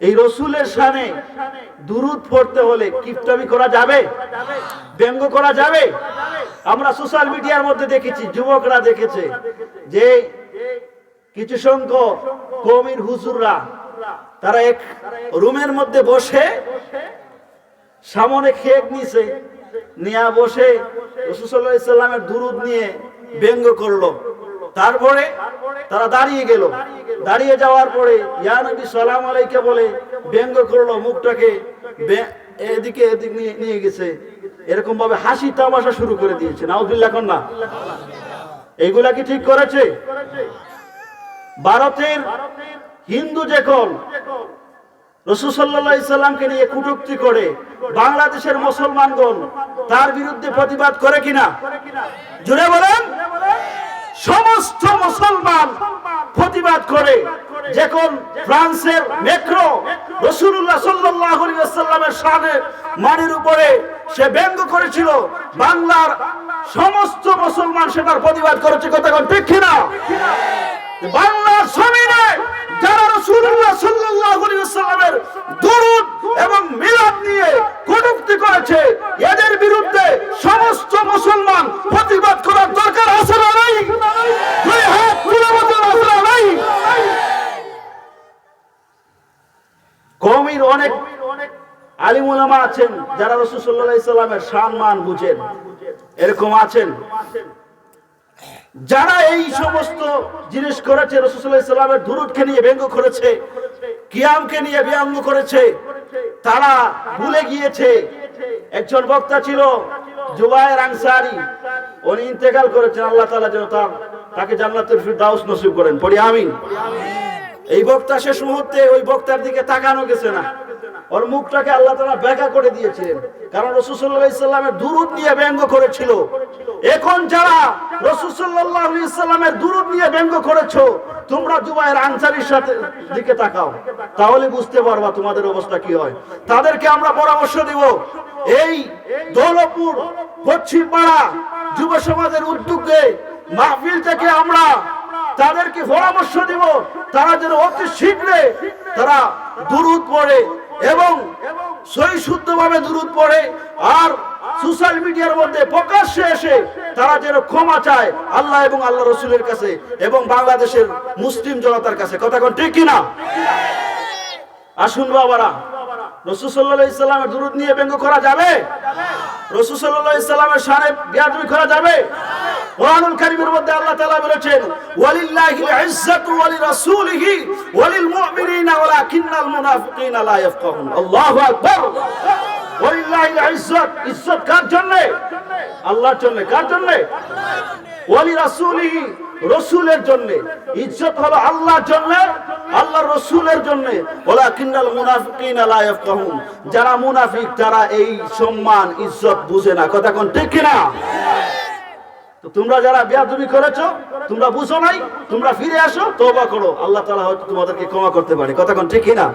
এই রসুলের সামনে দুরুদ পড়তে হলে কিপটামি করা যাবে? ব্যঙ্গ করা যাবে? আমরা সোশ্যাল মিডিয়ার মধ্যে দেখেছি, যুবকরা দেখেছে যে কিছু সংখ্যক কমির হুজুররা, তারা এক রুমের মধ্যে বসে সামনে খেক নিছে, নেয়া বসে রসুল সাল্লাহ ইসলামের দুরুদ নিয়ে ব্যঙ্গ করল। তারপরে তারা দাঁড়িয়ে গেল। দাঁড়িয়ে যাওয়ার পরে ইয়া নবী সালাম আলাইকে বলে ব্যঙ্গ করল মুখটাকে এদিকে এদিক নিয়ে গেছে। এরকম ভাবে হাসি তামাশা শুরু করে দিয়েছে। নাউজুল্লাহ কন্যা এইগুলা কি ঠিক করেছে? ভারতের হিন্দু যেকল রসুসাল্লাহ ইসলামকে নিয়ে কুটুক্তি করে বাংলাদেশের মুসলমানগণ তার বিরুদ্ধে প্রতিবাদ করে কিনা? জুড়ে বলেন। সমস্ত মুসলমান প্রতিবাদ করে। যখন ফ্রান্সের মেক্রো রসুল্লাহ সাল্লামের সামনে মানের উপরে সে ব্যঙ্গ করেছিল, বাংলার সমস্ত মুসলমান সেটার প্রতিবাদ করেছে। কথা ঠিক কিনা? বাংলার জমিনে যারা রাসূলুল্লাহ সাল্লাল্লাহু আলাইহি ওয়াসাল্লামের দরুদ এবং মিলাদ নিয়ে কটূক্তি করেছে এদের বিরুদ্ধে সমস্ত মুসলমান প্রতিবাদ করার দরকার আছে না নাই দুই হাত তুলে বলতে আছে না নাই কওমির অনেক আলিম ওলামা আছেন, যারা রাসূল সাল্লাল্লাহু আলাইহি সাল্লামের সম্মান বুঝেন। এরকম আছেন। যারা এই সমস্ত জিনিস করেছে রসুল্লাহ ইসলামের দুরুদকে নিয়ে ব্যঙ্গ করেছে, কিয়ামকে নিয়ে ব্যঙ্গ করেছে, তারা ভুলে গিয়েছে। একজন বক্তা ছিল, জুবায়ের আনসারি। উনি ইন্তেকাল করেছেন, আল্লাহ তাআলা যেন তাকে জান্নাতুল ফিরদাউস নসিব করেন। পড়ি, আমিন। এই বক্তা শেষ মুহূর্তে ওই বক্তার দিকে তাকানো গেছে না। ওর মুখটাকে আল্লাহ তাআলা ব্যাখ্যা করে দিয়েছিলেন। কারণ রসুল্লাহ ইসলামের নিয়ে ব্যঙ্গ করেছিল। এখন যারা রসুল্লাহ ইসলামের দুরুদ নিয়ে ব্যঙ্গ করেছ, তোমরা জুবাইয়ের আনসারির সাথে দিকে তাকাও। তাহলে বুঝতে পারবা তোমাদের অবস্থা কি হয়। তাদেরকে আমরা পরামর্শ দিব, এই দৌলপুর পশ্চিম পাড়া যুব সমাজের উদ্যোগে মাহফিল থেকে আমরা তাদেরকে পরামর্শ দিব। তারা যেন অতি শীঘ্রে তারা দুরুদ পড়ে এবং সই শুদ্ধভাবে দুরুদ পড়ে আর সোশ্যাল মিডিয়ার মধ্যে প্রকাশ্যে এসে তারা যেন ক্ষমা চায় আল্লাহ এবং আল্লাহ রসুলের কাছে এবং বাংলাদেশের মুসলিম জনতার কাছে। কথা কোন ঠিক কিনা? আসুন বাবারা, রসুল সাল্লাহ ইসলামের দুরুদ নিয়ে ব্যঙ্গ করা যাবে? রসুল সাল্লাহ ইসলামের সানে বিয়াদবি করা যাবে? কোরআনুল কারীমের মধ্যে আল্লাহ তাআলা বলেছেন ওয়ালিল্লাহিল ইজ্জাতু ওয়ালি রাসূলিহি ওয়ালিল মুমিনিনা ওয়ালাকিন্নাল মুনাফিকিনা লা ইয়াফকাহুন। আল্লাহু আকবার। ওয়ালিল্লাহিল ইজ্জাত ইজ্জত কার জন্য? আল্লাহর জন্য। কার জন্য? ওয়ালি রাসূলিহি রসুলের জন্য। ইজ্জত হলো আল্লাহর জন্য, আল্লাহর রসুলের জন্য। ওয়ালাকিন্নাল মুনাফিকিনা লা ইয়াফকাহুন। যারা মুনাফিক, তারা এই সম্মান, ইজ্জত বুঝে না। কথা কোন ঠিক কিনা? তোমরা যারা বেয়াদবি করেছ, তোমরা বুঝো নাই, তোমরা ফিরে আসো, তওবা করো। আল্লাহ তালা হয়তো তোমাদেরকে ক্ষমা করতে পারে। কথা কোন ঠিক কিনা?